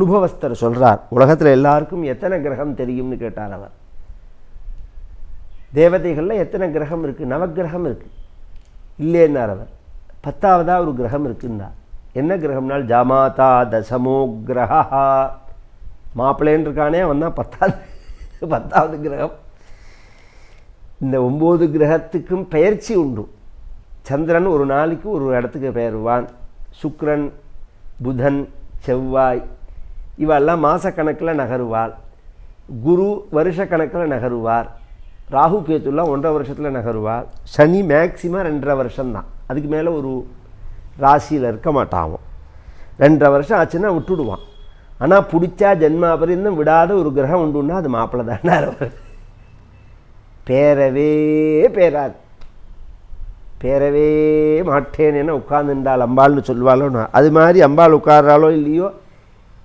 அனுபவஸ்தர் சொல்கிறார் உலகத்தில் எல்லாருக்கும் எத்தனை கிரகம் தெரியும்னு கேட்டார் அவர். தேவதைகளில் எத்தனை கிரகம் இருக்குது நவக்கிரகம் இருக்குது இல்லைன்னார் அவர். பத்தாவதாக ஒரு கிரகம் இருக்குன்னா என்ன கிரகம்னால் ஜாமாதா தசமோ கிரகா மாப்பிள்ளைன்னு இருக்கானே அவன் தான் பத்தாவது பத்தாவது கிரகம். இந்த ஒம்பது கிரகத்துக்கும் பெயர்ச்சி உண்டு. சந்திரன் ஒரு நாளைக்கு ஒரு இடத்துக்கு பெயர்வான். சுக்ரன் புதன் செவ்வாய் இவெல்லாம் மாதக்கணக்கில் நகருவாள். குரு வருஷக்கணக்கில் நகருவார். ராகு கேத்துலாம் ஒன்றரை வருஷத்தில் நகருவார் சனி மேக்சிமம் ரெண்டரை வருஷம்தான். அதுக்கு மேலே ஒரு ராசியில் இருக்க மாட்டாவும் ரெண்டரை வருஷம் ஆச்சுன்னா விட்டுடுவான். ஆனால் பிடிச்சா ஜென்மாபரிந்தம் விடாத ஒரு கிரகம் உண்டுன்னா அது மாப்பிள்ளை தானே அவர். பேரவே பேராது. பேரவே மாட்டேன் என உட்கார்ந்துட்டாள் அம்பாள்னு சொல்லுவாளோன்னு. நான் அது மாதிரி அம்பாள் உட்கார்றாளோ இல்லையோ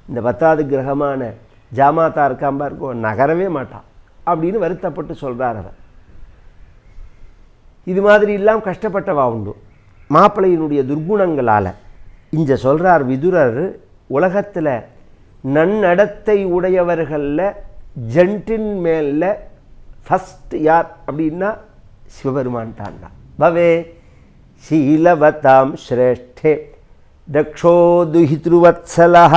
இந்த பத்தாவது கிரகமான ஜாமாத்தா இருக்காம்பா இருக்கும் நகரவே மாட்டான் அப்படின்னு வருத்தப்பட்டு சொல்கிறார் அவர். இது மாதிரி எல்லாம் கஷ்டப்பட்டவா உண்டு. மாப்பிள்ளையினுடைய துர்குணங்களால். இங்கே சொல்கிறார் விதுரர் உலகத்தில் நன்னடத்தை உடையவர்களில் ஜென்டின் மேலில் ஃபஸ்ட் யார் அப்படின்னா சிவபெருமான் தான் தான் பவே சீலவதாம் ஸ்ரேஷ்டே. தக்ஷோ துஹித்ருவத்சலः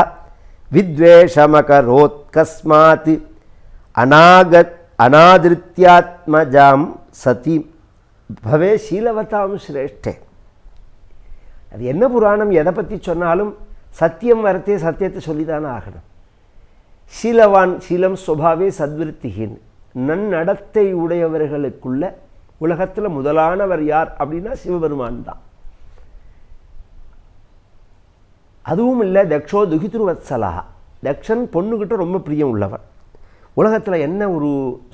வித்வேஷமகரோத்கஸ்மாத் அநாக அநாதிருத்தியாத்மஜாம் சதி. பவே சீலவதாம் சிரேஷ்டே அது என்ன புராணம்? எதை பற்றி சொன்னாலும் சத்தியம் வரத்தே சத்தியத்தை சொல்லிதான் ஆகணும். சீலவான் சீலம் சுபாவே சத்விருத்திகின் நன்னடத்தை உடையவர்களுக்குள்ள உலகத்தில் முதலானவர் யார் அப்படின்னா சிவபெருமான் தான். அதுவும் இல்லை தக்ஷோ துகித்ருவத்சலா தக்ஷன் பொண்ணுக்கிட்ட ரொம்ப பிரியம் உள்ளவன். உலகத்தில் என்ன ஒரு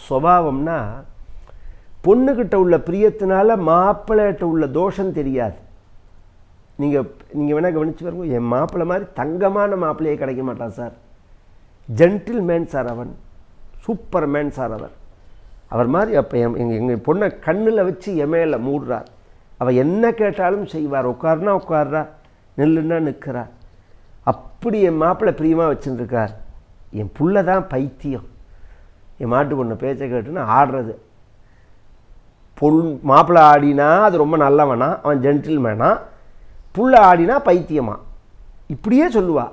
சுவாவம்னா பொண்ணுக்கிட்ட உள்ள பிரியத்தினால மாப்பிள்ளைகிட்ட உள்ள தோஷம் தெரியாது. நீங்கள் நீங்கள் வேணால் கவனித்து பாருங்க என் மாப்பிள்ளை மாதிரி தங்கமான மாப்பிள்ளையே கிடைக்க மாட்டான் சார். ஜென்டில் மேன் சார் அவன். சூப்பர் மேன் சார் அவர். அவர் மாதிரி அப்போ என் எங்கள் எங்கள் பொண்ணை கண்ணில் வச்சு எமையில் மூடுறார். அவள் என்ன கேட்டாலும் செய்வார். உட்காருனா உட்கார்றா நில்லுன்னா நிற்கிறார் அப்படி என் மாப்பிள்ளை பிரியமாக வச்சுருக்கார் என் புள்ள தான் பைத்தியம். என் மாட்டு பொண்ணு பேச்சை கேட்டுன்னு ஆடுறது. பொல் மாப்பிள்ளை ஆடினா அது ரொம்ப நல்லவனா அவன் ஜென்டில்மேனா புள்ள ஆடினா பைத்தியமா. இப்படியே சொல்லுவா.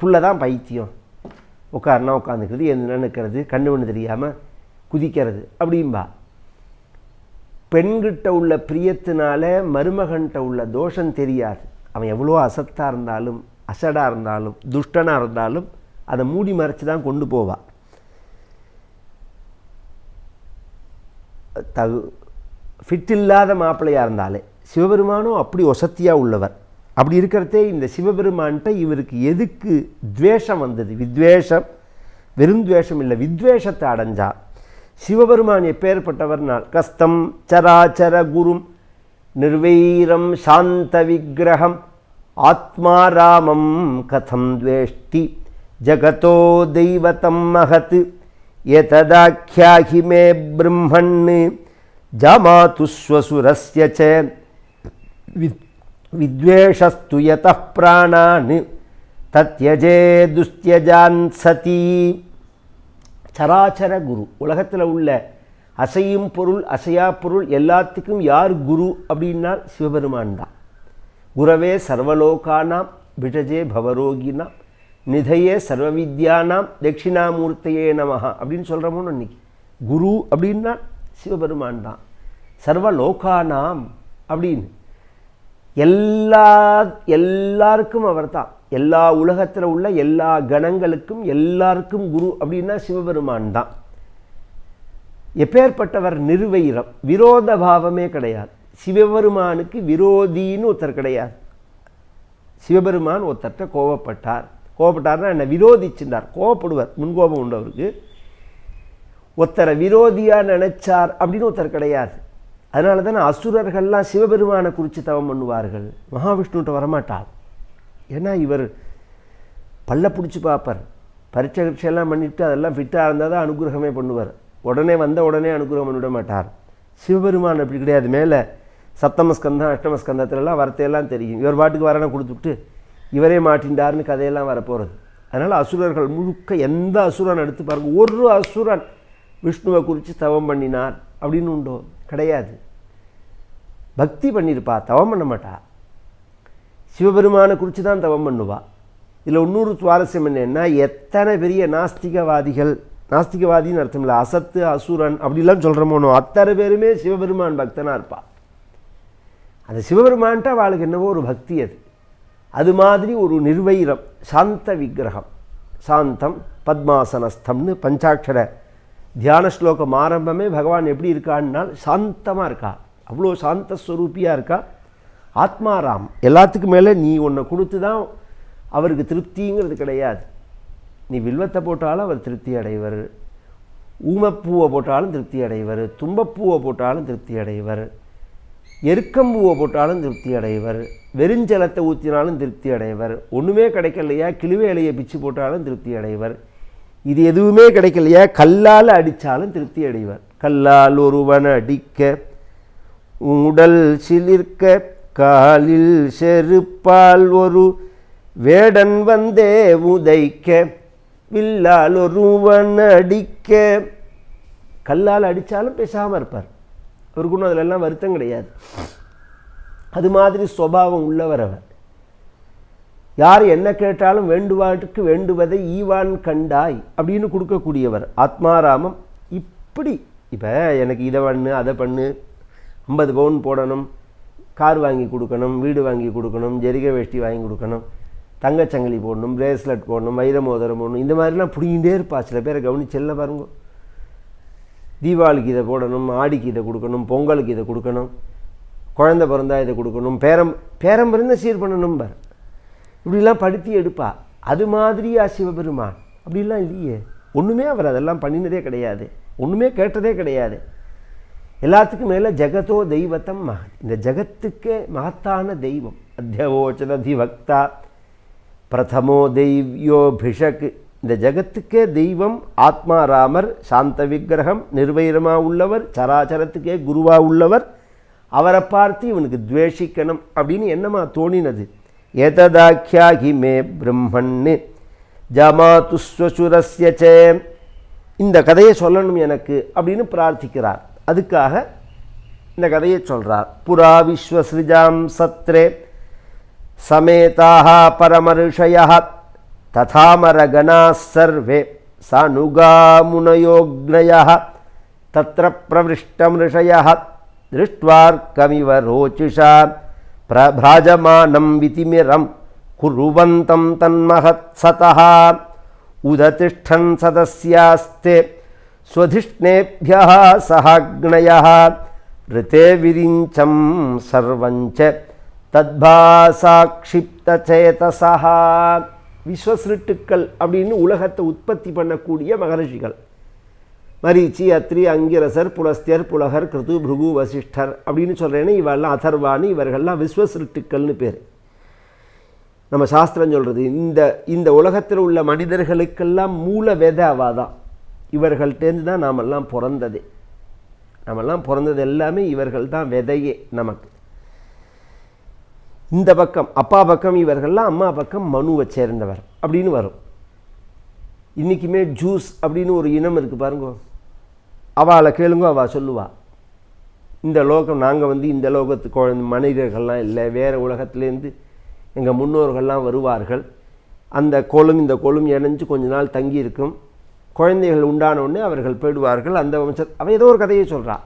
புள்ள தான் பைத்தியம். உட்காருனா உட்காந்துக்கிறது என்ன நிற்கிறது கண்ணு ஒன்று தெரியாமல் குதிக்கிறது அப்படிம்பா. பெண்கிட்ட உள்ள பிரியத்தினால மருமகன்கிட்ட உள்ள தோஷம் தெரியாது. அவன் எவ்வளோ அசத்தாக இருந்தாலும். அசடாக இருந்தாலும் துஷ்டனாக இருந்தாலும் அதை மூடி மறைச்சி தான் கொண்டு போவாள் தகு ஃபிட் இல்லாத மாப்பிள்ளையாக இருந்தாலே சிவபெருமானும் அப்படி ஒசத்தியாக உள்ளவர். அப்படி இருக்கிறதே இந்த சிவபெருமான்கிட்ட இவருக்கு எதுக்கு துவேஷம் வந்தது? வித்வேஷம் வெறும் துவேஷம் இல்லை வித்வேஷத்தை அடைஞ்சா. சிவபெருமான் எப்பேற்பட்டவர்னால் கஸ்தம் சராச்சர குரும் நிர்வைரம் சாந்த விக்கிரகம் ஆத்மா ராமம் கதம் துவேஷ்டி ஜகதோ தெய்வதம் மகத் எததாக்கியாகி மே பிரம்மன் ஜமாத்துஸ்வசுரஸ்ய ச வித் வித்வேஷஸ்து யதः பிராணான் தத்யஜே துஸ்தியஜான் சதி. சராச்சர குரு உலகத்தில் உள்ள அசையும் பொருள் அசையா பொருள் எல்லாத்துக்கும் யார் குரு அப்படின்னா சிவபெருமான் தான். குரவே சர்வலோகானாம் விடஜே பவரோகினாம் நிதையே சர்வவித்யானாம் தட்சிணாமூர்த்தையே நமஹா அப்படின்னு சொல்கிறோமோன்னு இன்னைக்கு. குரு அப்படின்னா சிவபெருமான் தான். சர்வலோகானாம் அப்படின்னு. எல்லா எல்லாருக்கும் அவர் தான். எல்லா உலகத்தில் உள்ள எல்லா கணங்களுக்கும் எல்லாருக்கும் குரு அப்படின்னா சிவபெருமான் தான். எப்பேற்பட்டவர் நிர்வைரம் விரோத பாவமே கிடையாது. சிவபெருமானுக்கு விரோதின்னு ஒருத்தர் கிடையாது. சிவபெருமான் ஒருத்தர்கிட்ட கோவப்பட்டார் கோவப்பட்டார்னா என்ன விரோதிச்சிருந்தார் கோவப்படுவார் முன்கோபம் உண்டவருக்கு ஒருத்தரை விரோதியாக நினைச்சார் அப்படின்னு ஒருத்தர் கிடையாது. அதனால தானே அசுரர்கள்லாம் சிவபெருமானை குறித்து தவம் பண்ணுவார்கள். மகாவிஷ்ணுகிட்ட வரமாட்டார். ஏன்னா இவர் பல்ல பிடிச்சி பார்ப்பார். பரீட்சை கிரீட்சையெல்லாம் பண்ணிவிட்டு அதெல்லாம் ஃபிட்டாக இருந்தால் தான் அனுகிரகமே பண்ணுவார். உடனே வந்த உடனே அனுகிரகம் பண்ணிவிட மாட்டார். சிவபெருமான் அப்படி கிடையாது. மேலே சப்தமஸ்கந்தம் அஷ்டமஸ்கந்தத்துலலாம் வரத்தையெல்லாம் தெரியும். இவர் பாட்டுக்கு வரனை கொடுத்துட்டு இவரே மாட்டின்றார்னு கதையெல்லாம் வரப்போகிறது அதனால் அசுரர்கள் முழுக்க எந்த அசுரன் எடுத்து பாருங்க ஒரு அசுரன் விஷ்ணுவை குறித்து தவம் பண்ணினார் அப்படின்னு உண்டோ? கிடையாது. பக்தி பண்ணியிருப்பா தவம் பண்ண மாட்டா. சிவபெருமானை குறித்து தான் தவம் பண்ணுவா. இதில் இன்னொரு சுவாரஸ்யம் என்னன்னா எத்தனை பெரிய நாஸ்திகவாதிகள் நாஸ்திகவாதின்னு அர்த்தம் இல்லை அசத்து அசுரன் அப்படிலாம் சொல்கிறோமோனோ அத்தனை பேருமே சிவபெருமான் பக்தனாக இருப்பாள் அந்த சிவபெருமான்ட்ட அவளுக்கு என்னவோ ஒரு பக்தி அது. அது மாதிரி ஒரு நிர்வைரம் சாந்த விக்கிரகம். சாந்தம் பத்மாசனஸ்தம்னு பஞ்சாட்சர தியான ஸ்லோகம் ஆரம்பமே பகவான் எப்படி இருக்கான்னால் சாந்தமாக இருக்கா. அவ்வளோ சாந்த ஸ்வரூப்பியாக இருக்கா. ஆத்மாராம் எல்லாத்துக்கும் மேலே நீ ஒன்றை கொடுத்து தான் அவருக்கு திருப்திங்கிறது கிடையாது. நீ வில்வத்தை போட்டாலும் அவர் திருப்தி அடைவர். ஊமப்பூவை போட்டாலும் திருப்தி அடைவர். தும்பப்பூவை போட்டாலும் திருப்தி அடைவர். எருக்கம்பூவை போட்டாலும் திருப்தி அடைவர் வெறிஞ்சலத்தை ஊற்றினாலும் திருப்தி அடைவர் ஒன்றுமே கிடைக்கலையா கிழுவை இலையை பிச்சு போட்டாலும் திருப்தி அடைவர் இது எதுவுமே கிடைக்கலையா கல்லால் அடித்தாலும் திருப்தி அடைவர் கல்லால் ஒருவன் அடிக்க உடல் சிலிர்க்க காலில் செருப்பால் ஒரு வேடன் வந்தே உதைக்க வில்லால் ஒருவன் அடிக்க. கல்லால் அடித்தாலும் பேசாமல் இருப்பார். இவருக்குன்னு அதிலெல்லாம் வருத்தம் கிடையாது. அது மாதிரி சுவாவம் உள்ளவர் அவர் யார் என்ன கேட்டாலும் வேண்டுவாட்டுக்கு வேண்டுவதை ஈவான் கண்டாய் அப்படின்னு கொடுக்கக்கூடியவர். ஆத்மாராமம் இப்படி இப்போ எனக்கு இதை பண்ணு அதை பண்ணு ஐம்பது பவுன் போடணும் கார் வாங்கி கொடுக்கணும் வீடு வாங்கி கொடுக்கணும் ஜெரிகை வேஷ்டி வாங்கி கொடுக்கணும் தங்கச்சங்கிலி போடணும் பிரேஸ்லெட் போடணும் வைர மோதிரம் போடணும் இந்த மாதிரிலாம் பிடிங்கிட்டே இருப்பா. சில பேரை கவனிச்செல்ல பாருங்க. தீபாவளிக்கு இதை போடணும் ஆடிக்கு இதை கொடுக்கணும் பொங்கலுக்கு இதை கொடுக்கணும் குழந்த பிறந்தா இதை கொடுக்கணும் பேரம் பேரம் பிறந்த சீர் பண்ணணும் பார். இப்படிலாம் படுத்தி எடுப்பா. அது மாதிரியா சிவபெருமான் அப்படிலாம் இல்லையே. ஒன்றுமே அவர் அதெல்லாம் பண்ணினதே கிடையாது. ஒன்றுமே கேட்டதே கிடையாது. எல்லாத்துக்கும் மேலே ஜெகதோ தெய்வத்தம் மக இந்த ஜகத்துக்கே மகத்தான தெய்வம். அத்தியவோச்சதி பக்தா பிரதமோ தெய்வியோ பிஷக் இந்த ஜகத்துக்கே தெய்வம் ஆத்மாராமர் சாந்த விக்கிரகம் நிர்வைரமாக உள்ளவர் சராச்சரத்துக்கே குருவாக உள்ளவர். அவரை பார்த்து இவனுக்கு துவேஷிக்கணும் அப்படின்னு என்னமா தோணினது? ஏததாக்கியாகி மே பிரம்மன்னு. ஜமாதுஸ்வசுரஸ்ய இந்த கதையை சொல்லணும் எனக்கு அப்படின்னு பிரார்த்திக்கிறார். அதுக்காக இந்த கதையை சொல்கிறார் புரா விஸ்வசிருஜாம் சத்ரே. சமேதாக பரமருஷயா తథామరగణా సర్వే సానుగామునయోగ్నయ తత్ర ప్రవృష్టమృషయ దృష్ట్వార్కమివ రోచిషా ప్రభ్రాజమానం వితిమిరం కురువంతం తన్మహత్సత ఉదతిష్టన్ సదస్యాస్తే స్వధిష్ణేభ్య సహాగ్నయ ఋతే విరించం సర్వంచ తద్భాసాక్షిప్తచేతస விஸ்வசிருட்டுக்கள் அப்படின்னு உலகத்தை உற்பத்தி பண்ணக்கூடிய மகரிஷிகள். மரீச்சி அத்ரி அங்கிரசர் புலஸ்தியர் புலகர் கிருது பிருகு வசிஷ்டர் அப்படின்னு சொல்கிறேன்னா இவெல்லாம் அதர்வானு இவர்கள்லாம் விஸ்வசிருட்டுக்கள்னு பேர். நம்ம சாஸ்திரம் சொல்கிறது இந்த இந்த உலகத்தில் உள்ள மனிதர்களுக்கெல்லாம் மூல விதை அவா தான் இவர்கள்ட்டேருந்து தான் நாமெல்லாம் பிறந்ததே. நாமெல்லாம் பிறந்தது எல்லாமே இவர்கள் தான் விதையே நமக்கு. இந்த பக்கம் அப்பா பக்கம் இவர்கள்லாம் அம்மா பக்கம் மனுவை சேர்ந்தவர் அப்படின்னு வரும். இன்றைக்குமே ஜூஸ் அப்படின்னு ஒரு இனம் இருக்குது பாருங்க. அவளை கேளுங்க அவள் சொல்லுவாள் இந்த லோகம் நாங்கள் வந்து இந்த லோகத்து குழந்தை மனிதர்கள்லாம் இல்லை வேறு உலகத்துலேருந்து எங்கள் முன்னோர்கள்லாம் வருவார்கள். அந்த கோலும் இந்த கோலும் இணைஞ்சு கொஞ்ச நாள் தங்கியிருக்கும். குழந்தைகள் உண்டான உடனே அவர்கள் போயிடுவார்கள். அந்த வம்ச அவள் ஏதோ ஒரு கதையை சொல்கிறாள்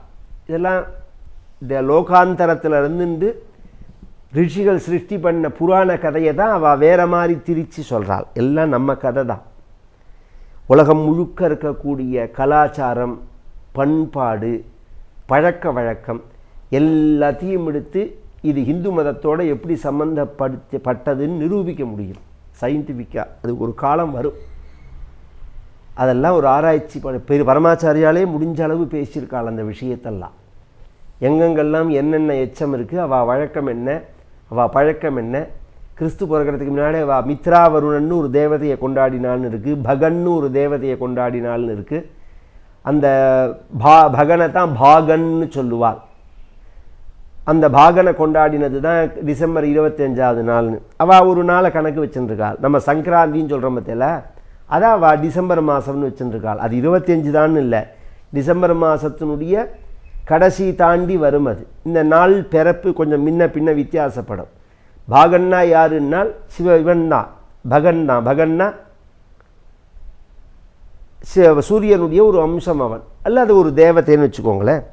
இதெல்லாம் இந்த லோகாந்தரத்தில் இருந்து ரிஷிகள் சிருஷ்டி பண்ண புராண கதையை தான் அவள் வேறு மாதிரி திரித்து சொல்கிறாள் எல்லாம் நம்ம கதை தான். உலகம் முழுக்க இருக்கக்கூடிய கலாச்சாரம் பண்பாடு பழக்க வழக்கம் எல்லாத்தையும் எடுத்து இது இந்து மதத்தோடு எப்படி சம்மந்தப்படுத்தப்பட்டதுன்னு நிரூபிக்க முடியும். சயின்டிஃபிக்காக அது ஒரு காலம் வரும். அதெல்லாம் ஒரு ஆராய்ச்சி பண்ண பெரிய பரமாச்சாரியாலே முடிஞ்ச அளவு பேசியிருக்காள் அந்த விஷயத்தெல்லாம். எங்கெங்கெல்லாம் என்னென்ன எச்சம் இருக்குது அவள் வழக்கம் என்ன அவள் பழக்கம் என்ன? கிறிஸ்து பிறக்கிறதுக்கு முன்னாடி அவள் மித்ராவருணன்னு ஒரு தேவதையை கொண்டாடினாள்னு இருக்குது பகன்னு ஒரு தேவதையை கொண்டாடினாள்னு இருக்குது அந்த பா பகனை தான் பாகன்னு சொல்லுவாள். அந்த பாகனை கொண்டாடினது தான் டிசம்பர் இருபத்தஞ்சாவது நாள்னு. அவள் ஒரு நாளை கணக்கு வச்சுருக்காள் நம்ம சங்கராந்தின்னு சொல்கிறோம் பற்றியில அதான் அவள் டிசம்பர் மாதம்னு வச்சுருக்காள் அது இருபத்தஞ்சு தான் இல்லை. டிசம்பர் மாதத்தினுடைய கடைசி தாண்டி வரும் அது. இந்த நாள் பிறப்பு கொஞ்சம் முன்ன பின்ன வித்தியாசப்படும். பாகன்னா யாருன்னால் சிவ இவன் தான் பகன் தான் பகன்னா சி- சூரியனுடைய ஒரு அம்சம் அவன். அல்லது ஒரு தேவத்தைன்னு வச்சுக்கோங்களேன்.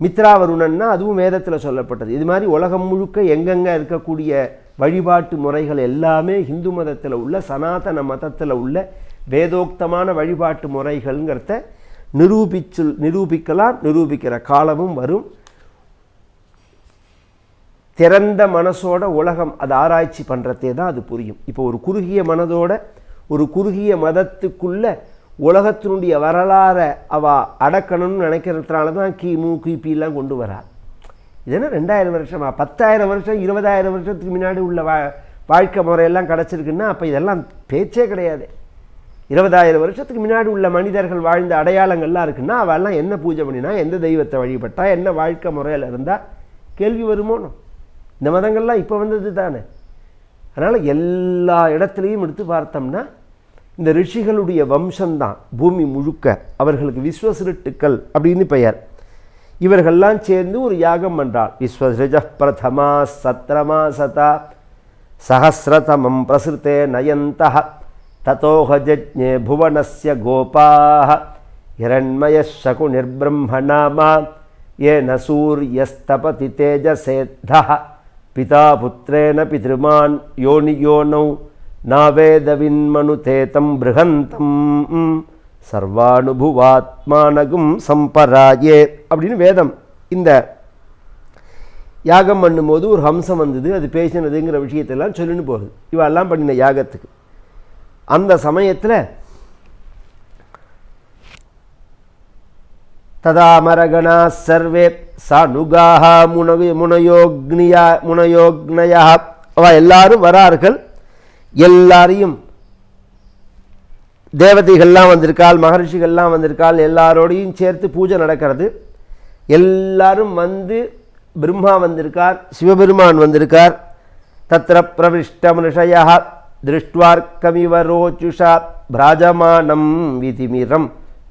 மித்ராவருணன்னா அதுவும் வேதத்தில் சொல்லப்பட்டது. இது மாதிரி உலகம் முழுக்க எங்கெங்கே இருக்கக்கூடிய வழிபாட்டு முறைகள் எல்லாமே ஹிந்து மதத்தில் உள்ள சனாதன மதத்தில் உள்ள வேதோக்தமான வழிபாட்டு முறைகள்ங்கிறத நிரூபிச்சு நிரூபிக்கலாம் நிரூபிக்கிற காலமும் வரும். திறந்த மனசோட உலகம் அது ஆராய்ச்சி பண்ணுறதே தான் அது புரியும். இப்போ ஒரு குறுகிய மனதோட ஒரு குறுகிய மதத்துக்குள்ள உலகத்தினுடைய வரலாறை அவ அடக்கணும்னு நினைக்கிறதுனால தான் கிமு கிபிலாம் கொண்டு வரா. இது ரெண்டாயிரம் வருஷமா? பத்தாயிரம் வருஷம் இருபதாயிரம் வருஷத்துக்கு முன்னாடி உள்ள வா வாழ்க்கை முறையெல்லாம் கிடச்சிருக்குன்னா அப்போ இதெல்லாம் பேச்சே கிடையாது. இருபதாயிரம் வருஷத்துக்கு முன்னாடி உள்ள மனிதர்கள் வாழ்ந்த அடையாளங்கள்லாம் இருக்குன்னா அவெல்லாம் என்ன பூஜை பண்ணினா எந்த தெய்வத்தை வழிபட்டா என்ன வாழ்க்கை முறையில் இருந்தால் கேள்வி வருமோனோ இந்த மதங்கள்லாம் இப்போ வந்தது தானே. அதனால் எல்லா இடத்துலையும் எடுத்து பார்த்தோம்னா இந்த ரிஷிகளுடைய வம்சம்தான் பூமி முழுக்க. அவர்களுக்கு விஸ்வசிருட்டுக்கள் அப்படின்னு பெயர். இவர்கள்லாம் சேர்ந்து ஒரு யாகம் பண்ணுறாள் விஸ்வசிருஜ பிரதமா சத்ரமா சதா. சஹசிரதமம் பிரசுத்தே நயந்த தத்தோஹஜஜ்ஞே புவனஸ்ய கோபாः இரண்மய சகுனிர்பிரம்மணாமா ஏன சூரியஸ்தபதி தேஜசேத்தः பிதா புத்திரேன பிதிருமான் யோனி யோனௌ நாவேதவின்மனுதேதம் பிருகந்தம் சர்வானுபுவாத்மானகும் சம்பராயே அப்படின்னு வேதம். இந்த யாகம் பண்ணும்போது ஒரு ஹம்சம் வந்தது அது பேசினதுங்கிற விஷயத்தெல்லாம் சொல்லின்னு போகுது. இவெல்லாம் பண்ணின யாகத்துக்கு. அந்த சமயத்தில் ததாமரகணா சர்வே சனுகாக முனவி முனயோக்னியா முனயோக்னயா. அவ எல்லாரும் வரார்கள். எல்லாரையும் தேவதைகள்லாம் வந்திருக்காள் மகர்ஷிகள்லாம் வந்திருக்காள் எல்லாரோடையும் சேர்த்து பூஜை நடக்கிறது. எல்லாரும் வந்து பிரம்மா வந்திருக்கார் சிவபெருமான் வந்திருக்கார். தத்திர பிரவிஷ்ட மனுஷய திருஷ்டுவார்க்கமிவ ரோச்சுஷா பிராஜமானம் விதிமிரம்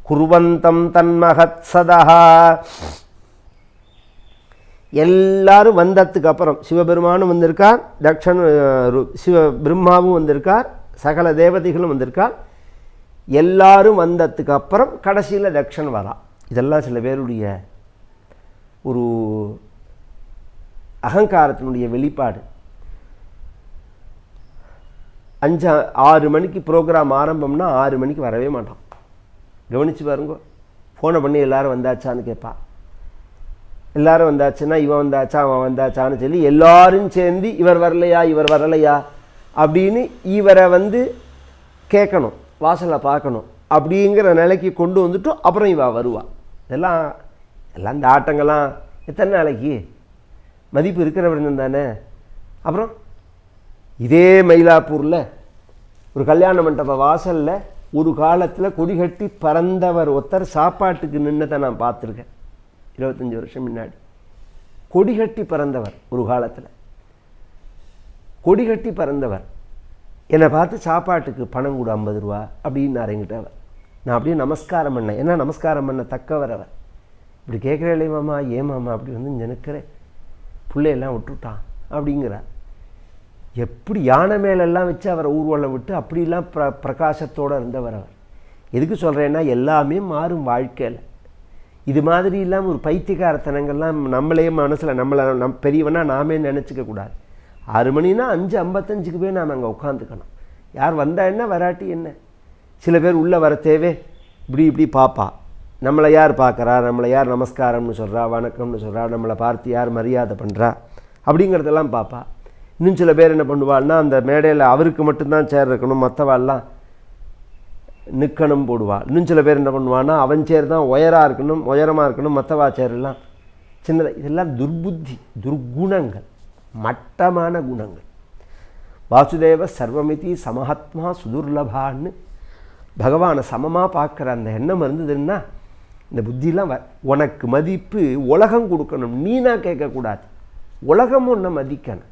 குருவந்தம் தன்மகத் சதா எல்லாரும் வந்ததுக்கு அப்புறம் சிவபெருமானும் வந்திருக்கார் தக்ஷன் சிவ பிரம்மாவும் வந்திருக்கார் சகல தேவதைகளும் வந்திருக்கார். எல்லாரும் வந்ததுக்கு அப்புறம் கடைசியில் தக்ஷன் வரா. இதெல்லாம் சில பேருடைய ஒரு அகங்காரத்தினுடைய வெளிப்பாடு. அஞ்சா ஆறு மணிக்கு ப்ரோக்ராம் ஆரம்பம்னா ஆறு மணிக்கு வரவே மாட்டான் கவனிச்சு பாருங்க. ஃபோனை பண்ணி எல்லோரும் வந்தாச்சான்னு கேட்பா எல்லாரும் வந்தாச்சுன்னா இவன் வந்தாச்சா அவன் வந்தாச்சான்னு சொல்லி எல்லாரும் சேர்ந்து இவர் வரலையா இவர் வரலையா அப்படின்னு இவரை வந்து கேட்கணும் வாசலை பார்க்கணும் அப்படிங்கிற நிலைக்கு கொண்டு வந்துட்டு அப்புறம் இவ வருவா. இதெல்லாம் எல்லாம் இந்த ஆட்டங்கள்லாம் எத்தனை நாளைக்கு? மதிப்பு இருக்கிறவர் தானே? அப்புறம் இதே மயிலாப்பூரில் ஒரு கல்யாண மண்டப வாசலில் ஒரு காலத்தில் கொடிகட்டி பறந்தவர் ஒருத்தர் சாப்பாட்டுக்கு நின்னதை நான் பார்த்துருக்கேன். இருபத்தஞ்சி வருஷம் முன்னாடி. கொடிகட்டி பறந்தவர் ஒரு காலத்தில். கொடிகட்டி பறந்தவர். என்னை பார்த்து சாப்பாட்டுக்கு பணம் கூட ஐம்பது ரூபா அப்படின்னாரு என்கிட்ட அவர். நான் அப்படியே நமஸ்காரம் பண்ணேன். என்ன நமஸ்காரம் பண்ண தக்கவர் அவர். இப்படி கேட்குறே மாமா? ஏன் மாமா? அப்படி வந்து நினைக்கிறேன். பிள்ளையெல்லாம் விட்டுட்டான் அப்படிங்கிறார். எப்படி யானை மேலெல்லாம் வச்சு அவரை ஊர்வலம் விட்டு அப்படிலாம் பிர பிரகாசத்தோடு இருந்தவர் அவர். எதுக்கு சொல்கிறேன்னா எல்லாமே மாறும் வாழ்க்கையில். இது மாதிரி இல்லாமல் ஒரு பைத்தியகாரத்தனங்கள்லாம் நம்மளே மனசில் நம்மளை நம் பெரியவனா நாமே நினச்சிக்க கூடாது. ஆறு மணினா அஞ்சு ஐம்பத்தஞ்சுக்கு போய் நாம் அங்கே உட்காந்துக்கணும். யார் வந்தால் என்ன வராட்டி என்ன? சில பேர் உள்ளே வர தேவை இப்படி இப்படி பார்ப்பா நம்மளை யார் பார்க்குறா நம்மளை யார் நமஸ்காரம்னு சொல்கிறா வணக்கம்னு சொல்கிறா நம்மளை பார்த்து யார் மரியாதை பண்ணுறா அப்படிங்கிறதெல்லாம் பார்ப்பா இன்னும் சில பேர் என்ன பண்ணுவாள்னா அந்த மேடையில் அவருக்கு மட்டும்தான் சேர் இருக்கணும் மற்றவாள்லாம் நிற்கணும் போடுவாள். இன்னும் சில பேர் என்ன பண்ணுவான்னா அவன் சேர் தான் உயராக இருக்கணும் உயரமாக இருக்கணும் மற்றவா சேர் எல்லாம் சின்னதாக இதெல்லாம் துர்புத்தி துர்குணங்கள் மட்டமான குணங்கள். வாசுதேவ சர்வமிதி சமஹத்மா சுதுர்லபான்னு பகவானை சமமாக பார்க்குற அந்த எண்ணம் இருந்ததுன்னா இந்த புத்திலாம் வ உனக்கு மதிப்பு உலகம் கொடுக்கணும் நீனா கேட்கக்கூடாது. உலகம் ஒன்றை மதிக்கணும்.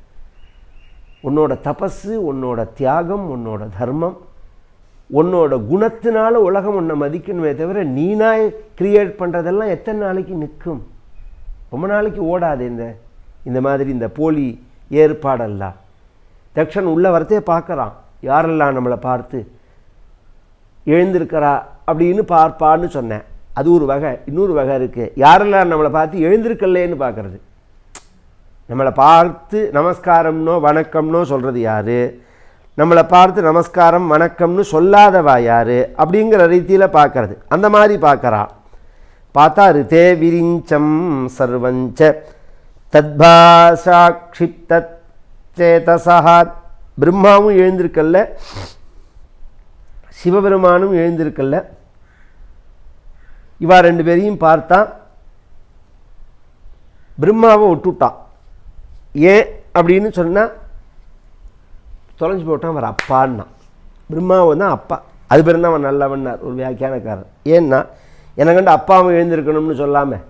உன்னோட தபஸு உன்னோட தியாகம் உன்னோட தர்மம் உன்னோட குணத்தினால உலகம் உன்னை மதிக்கணுமே தவிர நீனாய் கிரியேட் பண்ணுறதெல்லாம் எத்தனை நாளைக்கு நிற்கும்? ரொம்ப நாளைக்கு ஓடாது இந்த இந்த மாதிரி இந்த போலி ஏற்பாடெல்லாம் தக்ஷன் உள்ள வரத்தே பார்க்குறான். யாரெல்லாம் நம்மளை பார்த்து எழுந்திருக்கிறா அப்படின்னு பார்ப்பான்னு சொன்னேன். அது ஒரு வகை இன்னொரு வகை இருக்குது யாரெல்லாம் நம்மளை பார்த்து எழுந்திருக்கல்லேன்னு பார்க்குறது. நம்மளை பார்த்து நமஸ்காரம்னோ வணக்கம்னோ சொல்கிறது யார்? நம்மளை பார்த்து நமஸ்காரம் வணக்கம்னு சொல்லாதவா யார்? அப்படிங்கிற ரீதியில் பார்க்கறது. அந்த மாதிரி பார்க்குறா. பார்த்தா ரிதே விரிஞ்சம் சர்வஞ்ச தத்பாஷாட்சிப்த சேதசா பிரம்மாவும் எழுந்திருக்கல்ல? சிவபெருமானும் எழுந்திருக்கல்ல? இவா ரெண்டு பேரையும் பார்த்தா பிரம்மாவை விட்டுட்டான் ஏன் அப்படின்னு சொன்னால் தொலைஞ்சு போட்டான் அவர் அப்பான்னா. பிரம்மாவை தான் அப்பா. அது பேர் தான் அவன் நல்லவன்னார் ஒரு வியாக்கியானக்காரர். ஏன்னா என்னை கண்டு அப்பாவும் எழுந்திருக்கணும்னு சொல்லாமல்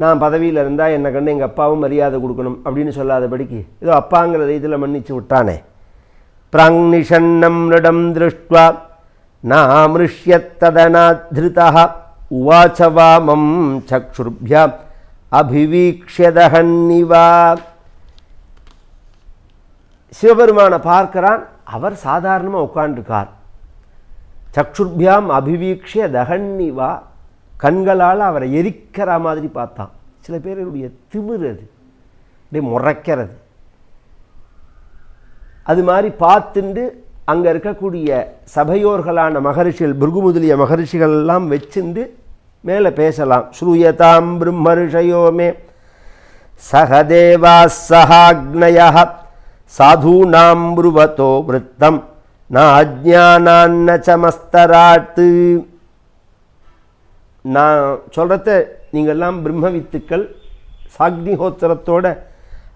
நான் பதவியில் இருந்தால் என்னை கண்டு எங்கள் அப்பாவும் மரியாதை கொடுக்கணும் அப்படின்னு சொல்லாதபடிக்கு ஏதோ அப்பாங்கிற இதில் மன்னிச்சு விட்டானே. பிராங்நிஷன்னம் நிடம் திருஷ்டுவா நாமிருஷ்யத்ததனாத்ருதா உவாச்ச வாமம் சக்ஷுர்பியா. அபிவீக்ஷதஹன்னிவா. சிவபெருமானை பார்க்கிறான் அவர் சாதாரணமாக உட்காண்டிருக்கார் சக்ஷுர்பியாம் அபிவீக்ஷிய தகன்னிவா கண்களால் அவரை எரிக்கிற மாதிரி பார்த்தான். சில பேருடைய திமிர் அது. அப்படியே முறைக்கிறது. அது மாதிரி பார்த்துண்டு அங்கே இருக்கக்கூடிய சபையோர்களான மகரிஷிகள் பிருகு முதலிய மகரிஷிகள் எல்லாம் வச்சுண்டு மேலே பேசலாம். ஸ்ரூயதாம் பிரம்ம ரிஷயோமே சகதேவா சகாக்னய சாதூனாம் புருவத்தோ விருத்தம் நாஜ்ஞானான்ன சமஸ்தராட்டு நான் சொல்கிறத நீங்கள்லாம் பிரம்ம வித்துக்கள் சாக்னிஹோத்திரத்தோட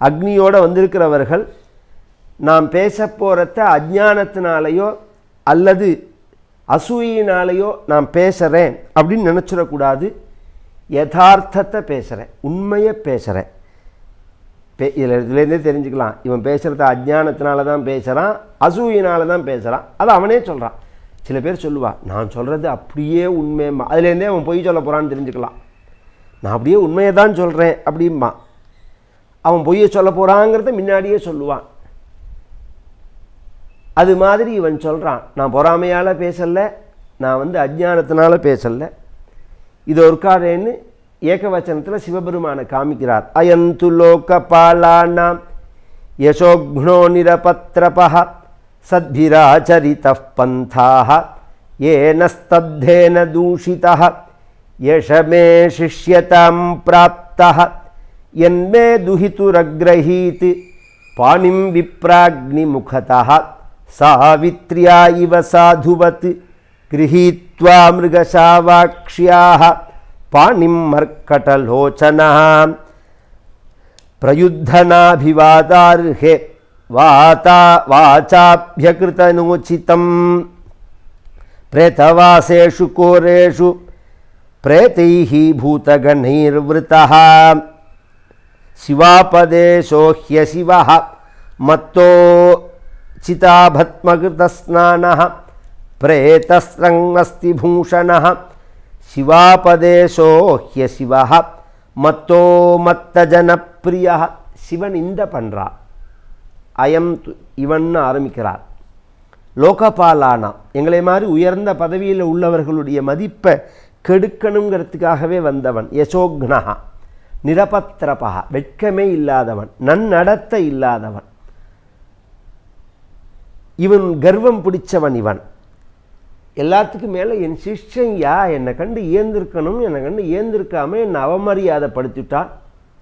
அக்னியோட வந்திருக்கிறவர்கள் நாம் பேச போகிறத அஜானத்தினாலேயோ அல்லது அசூயினாலேயோ நான் பேசுகிறேன் அப்படின்னு நினச்சிடக்கூடாது. யதார்த்தத்தை பேசுகிறேன் உண்மையை பேசுகிறேன் பே இதில் இதுலேருந்தே தெரிஞ்சுக்கலாம். இவன் பேசுகிறத அஜ்ஞானத்தினால தான் பேசுகிறான் அசூயினால தான் பேசுகிறான் அது அவனே சொல்கிறான் சில பேர் சொல்லுவான் நான் சொல்கிறது அப்படியே உண்மையம்மா அதுலேருந்தே அவன் பொய் சொல்ல போகிறான்னு தெரிஞ்சுக்கலாம். நான் அப்படியே உண்மையை தான் சொல்கிறேன் அப்படிம்மா அவன் பொய்யை சொல்ல போகிறாங்கிறத முன்னாடியே சொல்லுவான். அது மாதிரி இவன் சொல்கிறான் நான் பொறாமையால் பேசலை நான் வந்து அஜ்ஞானத்தினால பேசலை. இது ஒருக்காரேன்னு ஏகவச்சனத்தில் சிவபெருமானை காமிக்கிறார். அயந்து லோகபாலானாம் யசோக்னோ நிரபத்ரபः சத்பிராச்சரித பந்தாக ஏன ஸ்தப்தேன தூஷிதः யஷமே சிஷ்யதாம் பிராப்தः என்மே துஹிதுரக்ரஹீத் பாணிம் விப்ராக்னிமுகதः సావిత్ర్యా ఇవ సాధువత్ గృహీత్వా మృగశావాక్ష్యా పాణిం మర్కటలోచన. ప్రయుద్ధనాభివాదార్హే వాతా వాచాభ్యకృతనోచితం. ప్రేతవాసేషు కోరేషు ప్రేతైః భూతగణైర్వృతः. శివాపదేశో హ్యశివ మత్తో चिताभत्मकृतस्नानः प्रेतस्रङ्गस्ति भूषणः शिवापदेशो ह्यशिवः மத்தோ மத்த ஜனப்பிரியா சிவன் இந்த பண்ணுறா அயம் து- இவன்னு ஆரம்பிக்கிறார் லோகபாலானா எங்களை மாதிரி உயர்ந்த பதவியில் உள்ளவர்களுடைய மதிப்பை கெடுக்கணுங்கிறதுக்காகவே வந்தவன் யசோக்னஹா நிரபத்திரபா வெட்கமே இல்லாதவன் நன்னடத்தை இல்லாதவன் இவன் கர்வம் பிடிச்சவன் இவன். எல்லாத்துக்கும் மேலே என் சிஷ்யன் யா? என்னை கண்டு ஏந்திருக்கணும் என்னை கண்டு ஏந்திருக்காம என்னை அவமரியாதைப்படுத்திட்டான்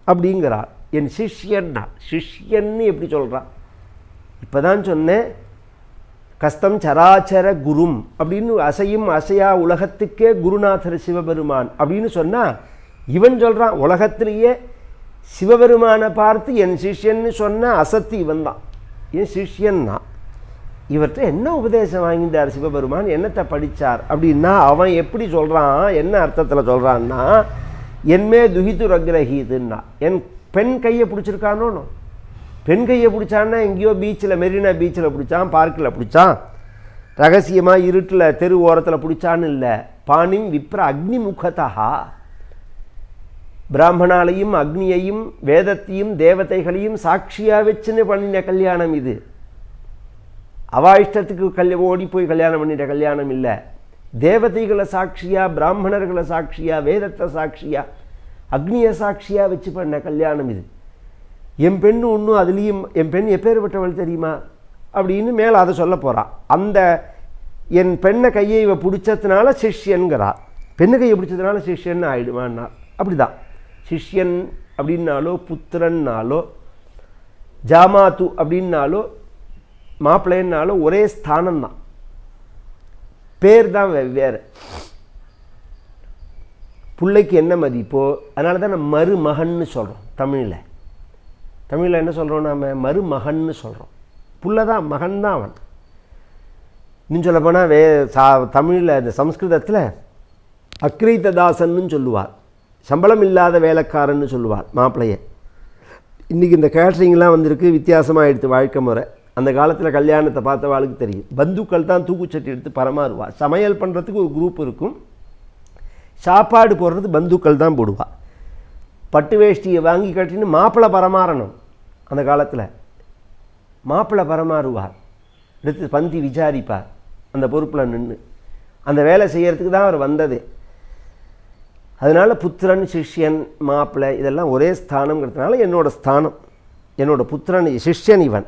அப்படிங்கிறார் என் சிஷ்யன்னா சிஷ்யன்னு எப்படி சொல்கிறான் இப்போ தான் சொன்னேன். கஸ்தம் சராச்சர குரும் அப்படின்னு அசையும் அசையா உலகத்துக்கே குருநாதர் சிவபெருமான் அப்படின்னு சொன்னால் இவன் சொல்கிறான் உலகத்திலேயே சிவபெருமானை பார்த்து என் சிஷ்யன்னு சொன்ன அசத்தி இவன் தான். என் சிஷ்யன்னா இவர்கிட்ட என்ன உபதேசம் வாங்கிட்டார் சிவபெருமான்? என்னத்தை படித்தார் அப்படின்னா அவன் எப்படி சொல்கிறான் என்ன அர்த்தத்தில் சொல்கிறான்னா என்மே துகித்து ரக்ரஹீதுன்னா. என் பெண் கையை பிடிச்சிருக்கானோ? பெண் கையை பிடிச்சான்னா எங்கேயோ பீச்சில் மெரினா பீச்சில் பிடிச்சான் பார்க்கில் பிடிச்சான். ரகசியமாக இருட்டில் தெரு ஓரத்தில் பிடிச்சான்னு இல்லை. பாணிம் விப்ர அக்னி முகதா பிராமணாலையும் அக்னியையும் வேதத்தையும் தேவதைகளையும் சாட்சியாக வச்சுன்னு பண்ணின கல்யாணம் இது. அவா இஷ்டத்துக்கு கல்ய ஓடி போய் கல்யாணம் பண்ணிட்ட கல்யாணம் இல்லை. தேவதைகளை சாட்சியா பிராமணர்களை சாட்சியா வேதத்தை சாட்சியா அக்னியை சாட்சியாக வச்சு பண்ண கல்யாணம் இது. என் பெண்ணு ஒன்றும் அதுலேயும் என் பெண் எப்பேற்பட்டவள் தெரியுமா? அப்படின்னு மேலே அதை சொல்ல போகிறான் அந்த என் பெண்ணை கையை இவ பிடிச்சதுனால சிஷ்யன்கிறார் பெண்ணு கையை பிடிச்சதுனால சிஷ்யன் ஆயிடுவான்னா? அப்படிதான் சிஷ்யன் அப்படின்னாலோ புத்திரன்னாலோ ஜாமாத்து அப்படின்னாலோ மாப்பிள்ளைன்னாலும் ஒரே ஸ்தானம் தான் பேர் தான் வெவ்வேறு பிள்ளைக்கு என்ன மதிப்போ அதனால தான் நம்ம மருமகன்னு சொல்கிறோம் தமிழில். தமிழில் என்ன சொல்கிறோம் நாம்? மருமகன்னு சொல்கிறோம் புள்ள தான் மகன் தான் அவன். இன்னும் சொல்ல போனால் வே சா தமிழில் இந்த சம்ஸ்கிருதத்தில் அக்ரீததாசன்னு சொல்லுவார். சம்பளம் இல்லாத வேலைக்காரன்னு சொல்லுவார் மாப்பிள்ளைய. இன்றைக்கி இந்த கேட்ரிங்லாம் வந்திருக்கு வித்தியாசமாக எடுத்து வாழ்க்கை முறை. அந்த காலத்தில் கல்யாணத்தை பார்த்தவாளுக்கு தெரியும். பந்துக்கள் தான் தூக்குச்சட்டி எடுத்து பரமாறுவா. சமையல் பண்ணுறதுக்கு ஒரு குரூப் இருக்கும். சாப்பாடு போடுறது பந்துக்கள் தான் போடுவா. பட்டு வேஷ்டியை வாங்கி கட்டின்னு மாப்பிள்ளை பரமாறணும் அந்த காலத்தில். மாப்பிள்ளை பரமாறுவார் எடுத்து பந்தி விசாரிப்பார் அந்த பொறுப்பில் நின்று அந்த வேலை செய்கிறதுக்கு தான் அவர் வந்தது. அதனால் புத்திரன் சிஷ்யன் மாப்பிள்ளை இதெல்லாம் ஒரே ஸ்தானங்கிறதுனால என்னோடய ஸ்தானம். என்னோட புத்திரன் சிஷ்யன் இவன்.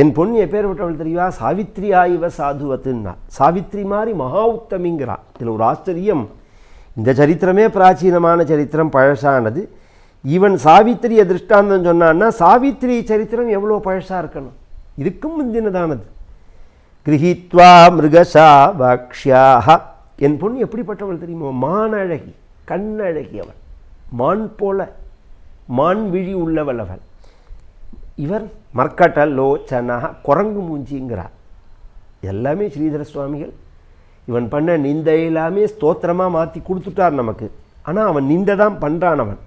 என் பொண்ணு எப்பேர் விட்டவள் தெரியுமா? சாவித்ரியா இவ சாதுவத்துன்னா. சாவித்ரி மாதிரி மகா உத்தமிங்கிறான் இதில் ஒரு ஆச்சரியம். இந்த சரித்திரமே பிராச்சீனமான சரித்திரம் பழசானது. இவன் சாவித்திரிய திருஷ்டாந்தம் சொன்னான்னா சாவித்திரி சரித்திரம் எவ்வளோ பழசாக இருக்கணும்? இதுக்கும் முந்தினதானது. கிரகித்வா மிருகசா பாக்ஷியாக என் பொண்ணு எப்படிப்பட்டவள் தெரியுமோ? மானழகி கண்ணழகி அவள். மான் போல மான் விழி உள்ளவள் அவள். இவர் மர்க்கட்ட லோச்சனாக குரங்கு மூஞ்சிங்கிறார் எல்லாமே ஸ்ரீதர சுவாமிகள். இவன் பண்ண நிந்தை எல்லாமே ஸ்தோத்திரமாக மாற்றி கொடுத்துட்டார் நமக்கு. ஆனால் அவன் நிந்தை தான் பண்ணுறான் அவன்.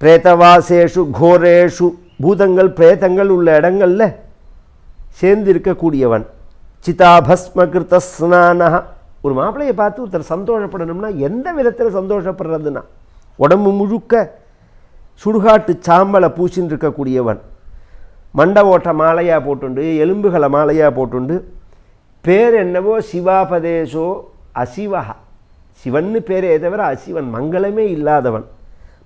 பிரேதவாசேஷு கோரேஷு பூதங்கள் பிரேதங்கள் உள்ள இடங்களில் சேர்ந்து இருக்கக்கூடியவன் சிதாபஸ்ம கிருத்த ஒரு மாப்பிள்ளையை பார்த்து ஒருத்தர் சந்தோஷப்படணும்னா எந்த விதத்தில் சந்தோஷப்படுறதுன்னா? உடம்பு முழுக்க சுடுகாட்டு சாம்பலை பூசின்னு இருக்கக்கூடியவன் மண்ட ஓட்ட மாலையாக போட்டுண்டு எலும்புகளை மாலையாக போட்டுண்டு பேர் என்னவோ சிவாபதேசோ அசிவஹா. சிவன்னு பேரே தவிர அசிவன் மங்களமே இல்லாதவன்.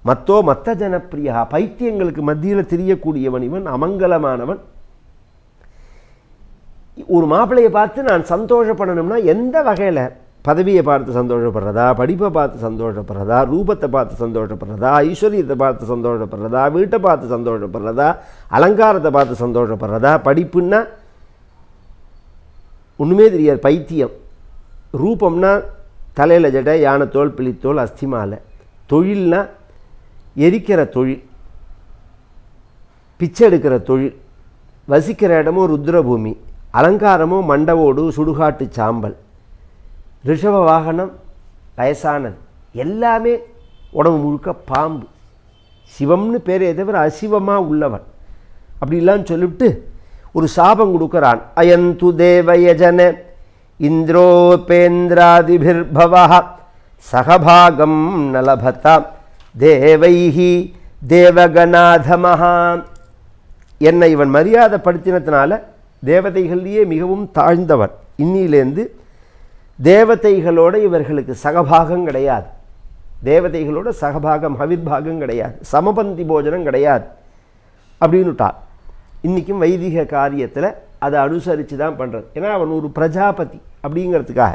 மத்தோ மத்த ஜனப்பிரியா பைத்தியங்களுக்கு மத்தியில் தெரியக்கூடியவன் இவன் அமங்கலமானவன். ஒரு மாப்பிள்ளையை பார்த்து நான் சந்தோஷப்படணும்னா எந்த வகையில் பதவியை பார்த்து சந்தோஷப்படுறதா படிப்பை பார்த்து சந்தோஷப்படுறதா ரூபத்தை பார்த்து சந்தோஷப்படுறதா ஐஸ்வர்யத்தை பார்த்து சந்தோஷப்படுறதா வீட்டை பார்த்து சந்தோஷப்படுறதா அலங்காரத்தை பார்த்து சந்தோஷப்படுறதா படிப்புன்னா ஒன்றுமே தெரியாது பைத்தியம். ரூபம்னா தலையில் ஜடை யானைத்தோல் பிளித்தோல் அஸ்திமாலை. தொழில்னா எரிக்கிற தொழில். பிச்சை எடுக்கிற தொழில். வசிக்கிற இடமும் ருத்ரபூமி. அலங்காரமும் மண்டவோடு சுடுகாட்டு சாம்பல். ரிஷப வாகனம் வயசானது. எல்லாமே உடம்பு முழுக்க பாம்பு. சிவம்னு பேரே தவிர அசிவமாக உள்ளவன். அப்படிலாம் சொல்லிவிட்டு ஒரு சாபம் கொடுக்குறான். அயந்து தேவயஜன இந்திரோபேந்திராதிபிர்பவ சகபாகம் நலபதா தேவைஹி தேவகநாதமஹா. என்னை இவன் மரியாதைப்படுத்தினதுனால தேவதைகள்லேயே மிகவும் தாழ்ந்தவன். இன்னிலேருந்து தேவதைகளோட இவர்களுக்கு சகபாகம் கிடையாது. தேவதைகளோட சகபாகம் ஹவிர்பாகம் கிடையாது. சமபந்தி போஜனம் கிடையாது. அப்படின்னுட்டார் இன்றைக்கும் வைதிக காரியத்தில் அதை அனுசரித்து தான் பண்ணுறது ஏன்னா அவன் ஒரு பிரஜாபதி அப்படிங்கிறதுக்காக.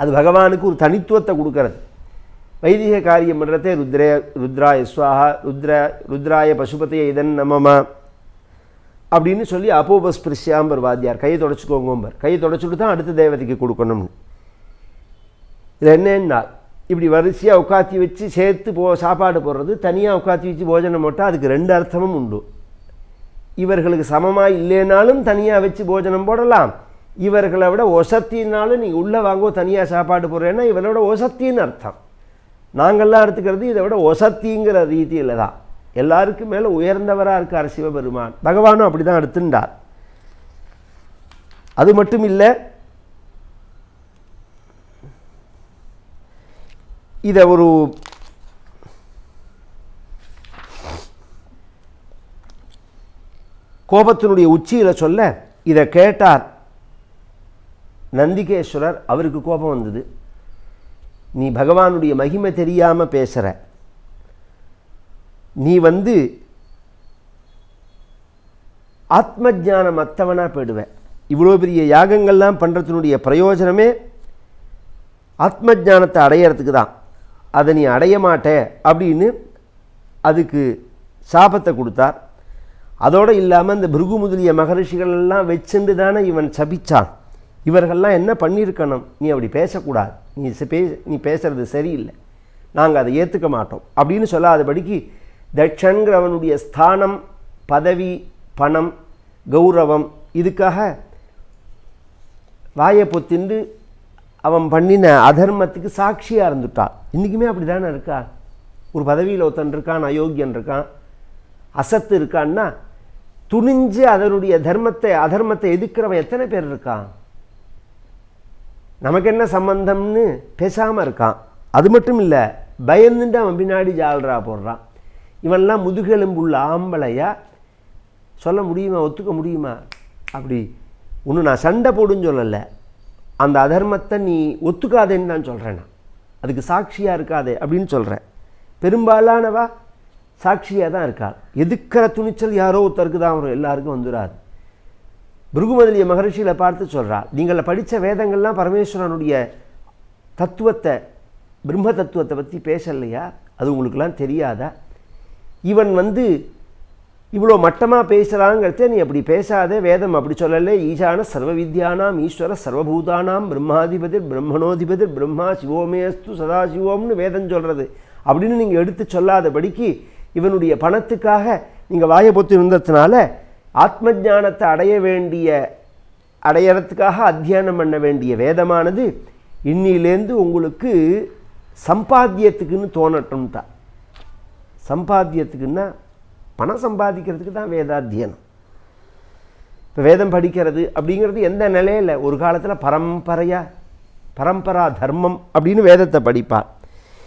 அது பகவானுக்கு ஒரு தனித்துவத்தை கொடுக்கறது. வைதிக காரியம் பண்ணுறதே ருத்ரே ருத்ராய ஸ்வாஹா ருத்ர ருத்ராய பசுபதியை இதன் நமமா அப்படின்னு சொல்லி அப்போபஸ்பிரிஷ்யாம்பர் வாத்தியார் கையை தொடச்சிக்கோங்கோம்பர். கையை தொடச்சிட்டு தான் அடுத்த தேவதைக்கு கொடுக்கணும்னு. இதில் என்னன்னா இப்படி வரிசையாக உட்காத்தி வச்சு சேர்த்து போ சாப்பாடு போடுறது தனியாக உட்காத்தி வச்சு போஜனம் போட்டால் அதுக்கு ரெண்டு அர்த்தமும் உண்டு. இவர்களுக்கு சமமாக இல்லைனாலும் தனியாக வச்சு போஜனம் போடலாம். இவர்களை விட ஒசத்தினாலும் நீங்கள் உள்ளே வாங்கோ தனியாக சாப்பாடு போடுறேன்னா இவரோட ஒசத்தின்னு அர்த்தம். நாங்கள்லாம் எடுத்துக்கிறது இதை விட ஒசத்திங்கிற ரீதியில் தான். எல்லாருக்கும் மேலே உயர்ந்தவராக இருக்கார் சிவபெருமான். பகவானும் அப்படி தான் எடுத்துட்டார். அது மட்டும் இல்லை இதை ஒரு கோபத்தினுடைய உச்சியில் சொல்ல இதை கேட்டார். நந்திகேஸ்வரர் அவருக்கு கோபம் வந்தது. நீ பகவானுடைய மகிமை தெரியாமல் பேசுகிற நீ வந்து ஆத்ம ஜானம் அத்தவனாக போயிடுவேன் இவ்வளோ பெரிய யாகங்கள்லாம் பண்ணுறதுனுடைய பிரயோஜனமே ஆத்ம ஜானத்தை அடையிறதுக்கு தான். அதை நீ அடைய மாட்டே அப்படின்னு அதுக்கு சாபத்தை கொடுத்தார். அதோடு இல்லாமல் இந்த பிருகு முதலிய மகரிஷிகள் எல்லாம் வச்சுண்டு தானே இவன் சபிச்சான். இவர்கள்லாம் என்ன பண்ணியிருக்கணும் நீ அப்படி பேசக்கூடாது. நீ பே நீ பேசுறது சரியில்லை. நாங்கள் அதை ஏற்றுக்க மாட்டோம். அப்படின்னு சொல்லாதபடிக்கு தட்சங்கிறவனுடைய ஸ்தானம் பதவி பணம் கௌரவம் இதுக்காக வாயை பொத்திண்டு அவன் பண்ணின அதர்மத்துக்கு சாட்சியாக இருந்துட்டான். இன்றைக்குமே அப்படி தானே இருக்கா? ஒரு பதவியில் ஒருத்தன் இருக்கான் அயோக்கியன் இருக்கான் அசத்து இருக்கான்னா துணிஞ்சு அதனுடைய தர்மத்தை அதர்மத்தை எதிர்க்கிறவன் எத்தனை பேர் இருக்கான்? நமக்கு என்ன சம்பந்தம்னு பேசாமல் இருக்கான். அது மட்டும் இல்லை பயந்துட்டு அவன் பின்னாடி ஜாலரா போடுறான். இவன்லாம் முதுகெலும்புள்ள ஆம்பளையா? சொல்ல முடியுமா? ஒத்துக்க முடியுமா? அப்படி. ஒன்று நான் சண்டை போடுன்னு சொல்லலை. அந்த அதர்மத்தை நீ ஒத்துக்காதேன்னு தான் சொல்கிறேன் நான். அதுக்கு சாட்சியாக இருக்காதே அப்படின்னு சொல்கிறேன் பெரும்பாலானவா சாட்சியாக தான் இருக்காள் எதுக்கிற துணிச்சல் யாரோ ஒருத்தருக்கு தான் வரும் எல்லாருக்கும் வந்துடாது பிருகுமதலிய மகரிஷியில் பார்த்து சொல்கிறாள் நீங்கள் படித்த வேதங்கள்லாம் பரமேஸ்வரனுடைய தத்துவத்தை பிரம்ம தத்துவத்தை பற்றி பேசலையா? அது உங்களுக்கெல்லாம் தெரியாதா? இவன் வந்து இவ்வளோ மட்டமாக பேசுகிறாங்கிறத நீ அப்படி பேசாதே வேதம் அப்படி சொல்லலை. ஈசான சர்வ வித்யானாம் ஈஸ்வர சர்வபூதானாம் பிரம்மாதிபதிர் பிரம்மணோதிபதிர் பிரம்மா சிவோமேஸ்து சதாசிவோம்னு வேதம் சொல்கிறது அப்படின்னு நீங்கள் எடுத்து சொல்லாதபடிக்கு இவனுடைய பணத்துக்காக நீங்கள் வாயை பொத்து இருந்ததுனால ஆத்ம ஞானத்தை அடைய வேண்டிய அடையறதுக்காக அத்தியானம் பண்ண வேண்டிய வேதமானது இன்னிலேருந்து உங்களுக்கு சம்பாத்தியத்துக்குன்னு தோணட்டும்ட்டா. சம்பாத்தியத்துக்குன்னா பணம் சம்பாதிக்கிறதுக்கு தான் வேதாத்தியனம். இப்போ வேதம் படிக்கிறது அப்படிங்கிறது எந்த நிலையில்? ஒரு காலத்தில் பரம்பரையாக பரம்பரா தர்மம் அப்படின்னு வேதத்தை படிப்பாள்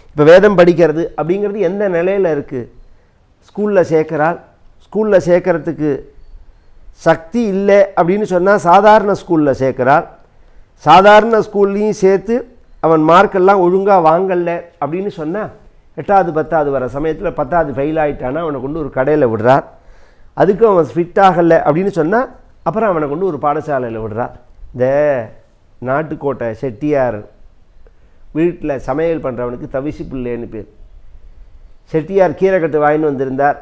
இப்போ வேதம் படிக்கிறது அப்படிங்கிறது எந்த நிலையில் இருக்குது ஸ்கூலில் சேர்க்குறாள் ஸ்கூலில் சேர்க்கறதுக்கு சக்தி இல்லை அப்படின்னு சொன்னால் சாதாரண ஸ்கூலில் சேர்க்குறாள். சாதாரண ஸ்கூல்லையும் சேர்த்து அவன் மார்க்கெல்லாம் ஒழுங்காக வாங்கலை அப்படின்னு சொன்னால் எட்டாவது பத்தாவது வர சமயத்தில் பத்தாவது ஃபெயில் ஆகிட்டானா அவனை கொண்டு ஒரு கடையில் விடுறார். அதுக்கும் அவன் ஃபிட் ஆகலை அப்படின்னு சொன்னால் அப்புறம் அவனை கொண்டு ஒரு பாடசாலையில் விடுறார். இந்த நாட்டுக்கோட்டை செட்டியார் வீட்டில் சமையல் பண்ணுறவனுக்கு தவிசி பிள்ளைன்னு பேர். செட்டியார் கீரைக்கட்டு வாங்கின்னு வந்திருந்தார்.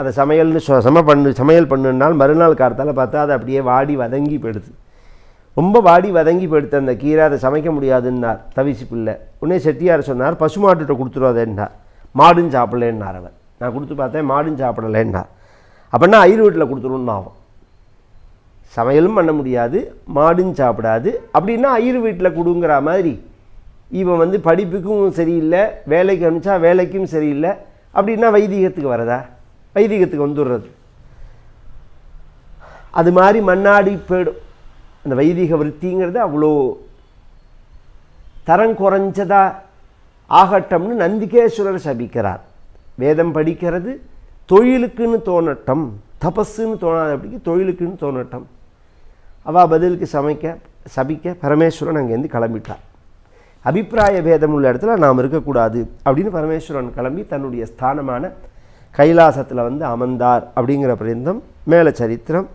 அதை சமையல்னு சொ சம பண்ணு சமையல் பண்ணுனால் மறுநாள் காலத்தால் பார்த்தா அது அப்படியே வாடி வதங்கி போயிடுது. ரொம்ப வாடி வதங்கி போயிடுத்து அந்த கீரை அதை சமைக்க முடியாதுன்னார். தவிசி பிள்ளை. உடனே செட்டியார் சொன்னார் பசுமாட்டுகிட்ட கொடுத்துருவாதேன்னார் மாடும் சாப்பிடலேன்னார் அவன் நான் கொடுத்து பார்த்தேன் மாடும் சாப்பிடலேன்னார். அப்படின்னா ஐயர் வீட்டில் கொடுத்துருன்னு ஆகும் சமையலும் பண்ண முடியாது மாடும் சாப்பிடாது. அப்படின்னா ஐயர் வீட்டில் கொடுங்கிற மாதிரி இவன் வந்து படிப்புக்கும் சரியில்லை வேலைக்கு அனுப்பிச்சா வேலைக்கும் சரியில்லை. அப்படின்னா வைதிகத்துக்கு வரதா? வைதிகத்துக்கு வந்துடுறது. அது மாதிரி மண்ணாடி போயிடும். அந்த வைதிக விருத்திங்கிறது அவ்வளோ தரம் குறைஞ்சதா ஆகட்டம்னு நந்திகேஸ்வரர் சபிக்கிறார். வேதம் படிக்கிறது தொழிலுக்குன்னு தோணட்டம் தபஸுன்னு தோணாதபடிக்கு தொழிலுக்குன்னு தோணட்டம். அவள் பதிலுக்கு சமைக்க சபிக்க பரமேஸ்வரன் அங்கேருந்து கிளம்பிட்டார். அபிப்பிராய பேதம் உள்ள இடத்துல நாம் இருக்கக்கூடாது அப்படின்னு பரமேஸ்வரன் கிளம்பி தன்னுடைய ஸ்தானமான கைலாசத்தில் வந்து அமர்ந்தார் அப்படிங்கிற பிரந்தம் மேல சரித்திரம்